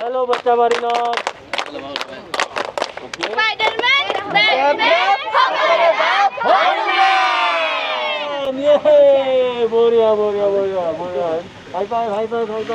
Hello, Basta Marinos. Okay. Spider-Man, Batman, Hulk, Hulk, Hulk, Hulk, Hulk, Hulk, 5-5-5-5-5-5-5-5-5-5-5-5-5-5-5-5-5-5-5-5-5-5-5-5-5-5-5-5-5-5-5-5-5-5-5-5-5-5-5-5-5-5-5-5-5-5-5-5-5-5-5-5-5-5-5-5-5-5-5-5-5-5-5-5-5-5-5-5-5-5-5-5-5-5-5-5-5-5-5-5-5-5-5-5-5-5-5-5-5-5-5-5-5-5-5-5-5-5-5-5-5-5-5-5-5-5-5-5-5-5-5-5-5-5-5-5-5-5-5-5-5-5-5-5-5-5-5-5-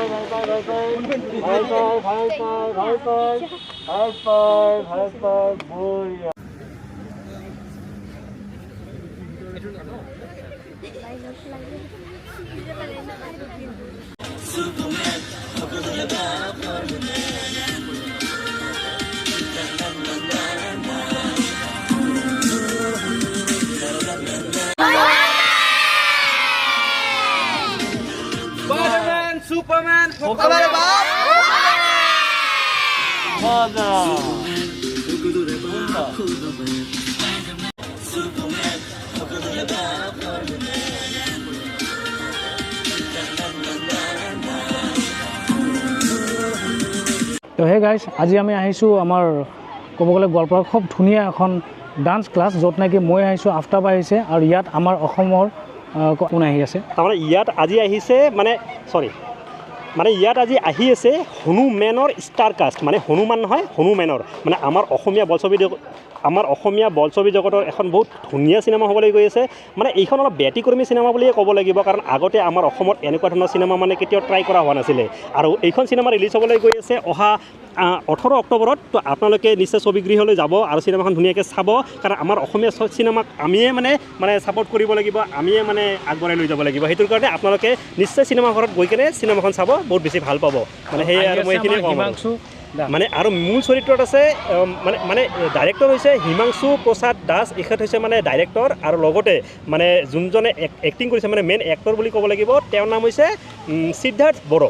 সুপাৰম্যান 맞아. তো hey guys আজি আমি আহিছোঁ আমাৰ ক'ব গ'লে গোৱালপাৰাৰ খুব ধুনীয়া এখন ডান্স ক্লাছ য'ত নেকি মই আহিছোঁ আফতাব আহিছে আৰু ইয়াত আমাৰ অসমৰ কোন আহি আছে? তাৰমানে ইয়াত আজি আহিছে মানে চৰি মানে ইয়াত আজি আহি আছে হনুমেনৰ ষ্টাৰ কাষ্ট মানে হনুমান নহয় হনুমেনৰ। মানে আমাৰ অসমীয়া বোলছবি আমাৰ অসমীয়া বোলছবি জগতৰ এখন বহুত ধুনীয়া চিনেমা হ'বলৈ গৈ আছে। মানে এইখন অলপ ব্যতিক্ৰমী চিনেমা বুলিয়ে ক'ব লাগিব কাৰণ আগতে আমাৰ অসমত এনেকুৱা ধৰণৰ চিনেমা মানে কেতিয়াও ট্ৰাই কৰা হোৱা নাছিলে। আৰু এইখন চিনেমা ৰিলিজ হ'বলৈ গৈ আছে অহা ওঠৰ অক্টোবৰত। তো আপোনালোকে নিশ্চয় ছবিগৃহলৈ যাব আৰু চিনেমাখন ধুনীয়াকৈ চাব কাৰণ আমাৰ অসমীয়া চিনেমাক আমিয়ে মানে মানে ছাপৰ্ট কৰিব লাগিব আমিয়ে মানে আগবঢ়াই লৈ যাব লাগিব। সেইটোৰ কাৰণে আপোনালোকে নিশ্চয় চিনেমা ঘৰত গৈ কিনে চিনেমাখন চাব বহুত বেছি ভালো পাব। মানে সেই আৰু মই দা। মানে আৰু মূল চৰিত্ৰত আছে মানে মানে ডাইৰেক্টৰ হৈছে হিমাংশু প্ৰসাদ দাস এখেত হৈছে মানে ডাইৰেক্টৰ আৰু লগতে মানে যোনজনে এক্টিং কৰিছে মানে মেইন এক্টৰ বুলি ক'ব লাগিব তেওঁৰ নাম হৈছে সিদ্ধাৰ্থ বড়ো।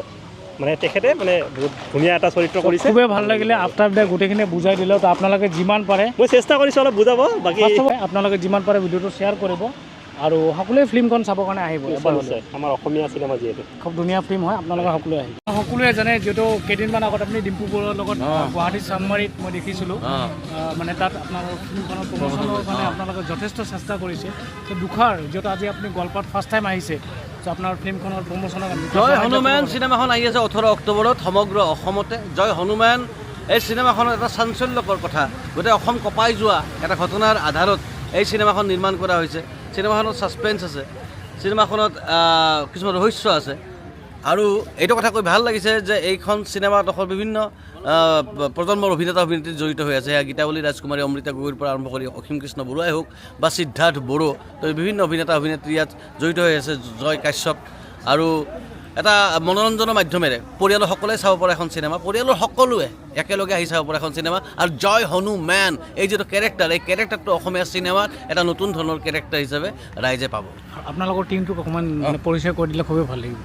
মানে তেখেতে মানে বহুত ধুনীয়া এটা চৰিত্ৰ কৰিছে। খুবেই ভাল লাগিলে দাই গোটেইখিনি বুজাই দিলে তো আপোনালোকে যিমান পাৰে মই চেষ্টা কৰিছোঁ অলপ বুজাব বাকী আপোনালোকে যিমান পাৰে ভিডিঅ'টো শ্বেয়াৰ কৰিব। আৰু সকলোৱে ফিল্মখন চাবৰ কাৰণে আহিব আমাৰ অসমীয়া চিনেমা যিহেতু। খুব ধুনীয়া ফিল্ম হয় আপোনালোকে সকলোৱে আহিব সকলোৱে জানে যিহেতু কেইদিনমান আগত আপুনি ডিম্পু বৰুৱাৰ লগত গুৱাহাটী চাবমাৰীত মই দেখিছিলোঁ। মানে তাত আপোনালোকৰ ফিল্মখনৰ প্ৰমোচনৰ কাৰণে আপোনালোকে যথেষ্ট চেষ্টা কৰিছে। তো দুখাৰ যিহেতু আজি আপুনি গোৱালপাৰাত ফাৰ্ষ্ট টাইম আহিছে তো আপোনাৰ ফিল্মখনৰ কাৰণে জয় হনুমান চিনেমাখন আহি আছে ওঠৰ অক্টোবৰত সমগ্ৰ অসমতে। জয় হনুমান এই চিনেমাখনত এটা চাঞ্চল্যকৰ কথা। গোটেই অসম কঁপাই যোৱা এটা ঘটনাৰ আধাৰত এই চিনেমাখন নিৰ্মাণ কৰা হৈছে। চিনেমাখনত ছাছপেঞ্চ আছে। চিনেমাখনত কিছুমান ৰহস্য আছে। আৰু এইটো কথা কৈ ভালো লাগিছে যে এইখন চিনেমাত অসমৰ বিভিন্ন প্ৰজন্মৰ অভিনেতা অভিনেত্ৰী জড়িত হৈ আছে। সেয়া গীতাৱলী ৰাজকুমাৰী, অমৃতা গগৈৰ পৰা আৰম্ভ কৰি অসীম কৃষ্ণ বৰুৱাই হওক বা সিদ্ধাৰ্থ বড়ো, তো বিভিন্ন অভিনেতা অভিনেত্ৰী ইয়াত জড়িত হৈ আছে জয় কাশ্যপ। আৰু এটা মনোৰঞ্জনৰ মাধ্যমেৰে পৰিয়ালৰ সকলোৱে চাব পৰা এখন চিনেমা পৰিয়ালৰ সকলোৱে একেলগে আহি চাব পৰা এখন চিনেমা। আৰু জয় হনুমেন এই যিটো কেৰেক্টাৰ এই কেৰেক্টাৰটো অসমীয়া চিনেমাত এটা নতুন ধৰণৰ কেৰেক্টাৰ হিচাপে ৰাইজে পাব। আপোনালোকৰ টিমটোক অকণমান মানে পৰিচয় কৰি দিলে খুবেই ভালো লাগিব।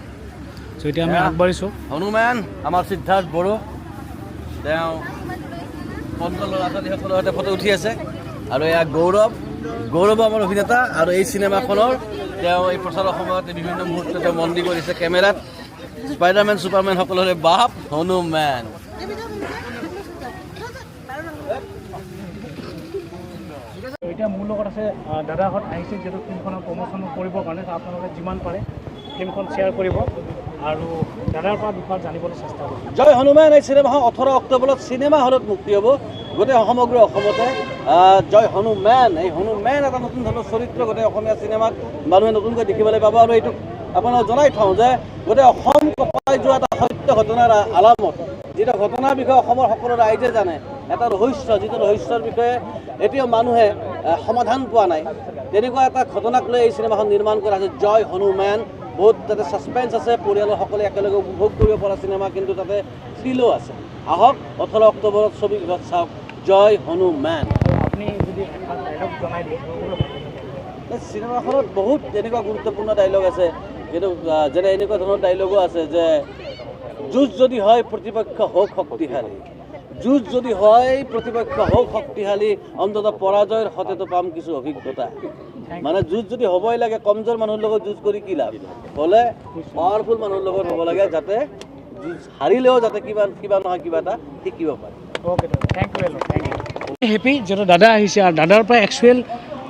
চ' এতিয়া আমি আগবাঢ়িছোঁ। হনুমান আমাৰ সিদ্ধাৰ্থ বড়ো তেওঁ পঞ্চ ল'ৰা ছোৱালীসকলৰ সৈতে ফটো উঠি আছে। আৰু এয়া গৌৰৱ গৌৰৱ আমাৰ অভিনেতা। আৰু এই চিনেমাখনৰ তেওঁ এই প্ৰচাৰৰ সময়ত বিভিন্ন মুহূৰ্তত তেওঁ বন্দী কৰিছে কেমেৰাত। স্পাইডাৰমেন ছুপাৰমেন সকলোৰে বাপ হনুমেন। এতিয়া মোৰ লগত আছে দাদাহঁত আহিছে যিহেতু ফিল্মখনৰ প্ৰমোচন কৰিবৰ কাৰণে আপোনালোকে যিমান পাৰে ফিল্মখন শ্বেয়াৰ কৰিব। আৰু দাদাৰ পৰা বিষয়ে জানিবলৈ চেষ্টা কৰিব জয় হনুমান এই চিনেমাখন ওঠৰ অক্টোবৰত চিনেমা হলত মুক্তি হ'ব। গোটেই সমগ্ৰ অসমতে জয় হনুমেন। এই হনুমেন এটা নতুন ধৰণৰ চৰিত্ৰ গোটেই অসমীয়া চিনেমাত মানুহে নতুনকৈ দেখিবলৈ পাব আৰু এইটো আপোনাক জনাই থওঁ যে গোটেই অসম কঁপাই যোৱা এটা সত্য ঘটনাৰ আলামত যিটো ঘটনাৰ বিষয়ে অসমৰ সকলো ৰাইজে জানে এটা ৰহস্য যিটো ৰহস্যৰ বিষয়ে এতিয়াও মানুহে সমাধান পোৱা নাই। তেনেকুৱা এটা ঘটনাক লৈ এই চিনেমাখন নিৰ্মাণ কৰা হৈছে জয় হনুমেন। বহুত তাতে ছাছপেঞ্চ আছে পৰিয়ালৰ সকলোৱে একেলগে উপভোগ কৰিব পৰা চিনেমা কিন্তু তাতে থ্ৰিলো আছে। আহক ওঠৰ অক্টোবৰত ছবিগৃহত চাওক জয় হনুমেন। আপুনি যদি ডাইলগ জনাই দিয়ে চিনেমাখনত বহুত এনেকুৱা গুৰুত্বপূৰ্ণ ডাইলগ আছে। কিন্তু যেনে এনেকুৱা ধৰণৰ ডাইলগো আছে যে যুঁজ যদি হয় প্ৰতিপক্ষ হওক শক্তিশালী। যুঁজ যদি হয় প্ৰতিপক্ষ হওক শক্তিশালী অন্ততঃ পৰাজয়ৰ সতেতো পাম কিছু অভিজ্ঞতা। মানে যুঁজ যদি হ'বই লাগে কমজোৰ মানুহৰ লগত যুঁজ কৰি কি লাভ? হ'লে পাৱাৰফুল মানুহৰ লগত হ'ব লাগে যাতে হাৰিলেও যাতে কিবা কিবা নহয় কিবা এটা শিকিব পাৰে। অ'কে দাদা thank you thank you happy যিহেতু দাদা আহিছে আৰু দাদাৰ পৰা একচুৱেল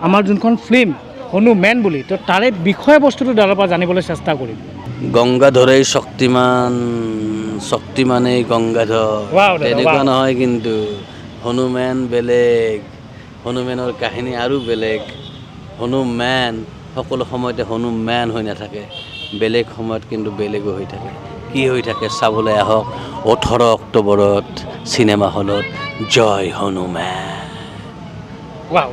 আমাৰ যোনখন ফিল্ম হনু মেন বুলি তো তাৰে বিষয়বস্তুটো দাদাৰ পৰা জানিবলৈ চেষ্টা কৰিম। গংগাধৰেই শক্তিমান শক্তিমানেই গংগাধৰ। তেনেকুৱা নহয় কিন্তু হনুমেন বেলেগ হনুমেনৰ কাহিনী আৰু বেলেগ। হনুমেন সকলো সময়তে হনুমেন হৈ নাথাকে। বেলেগ সময়ত কিন্তু বেলেগো হৈ থাকে। কি হৈ থাকে চাবলৈ আহক ওঠৰ অক্টোবৰত চিনেমা হলত জয় হনুমেন। ৱাও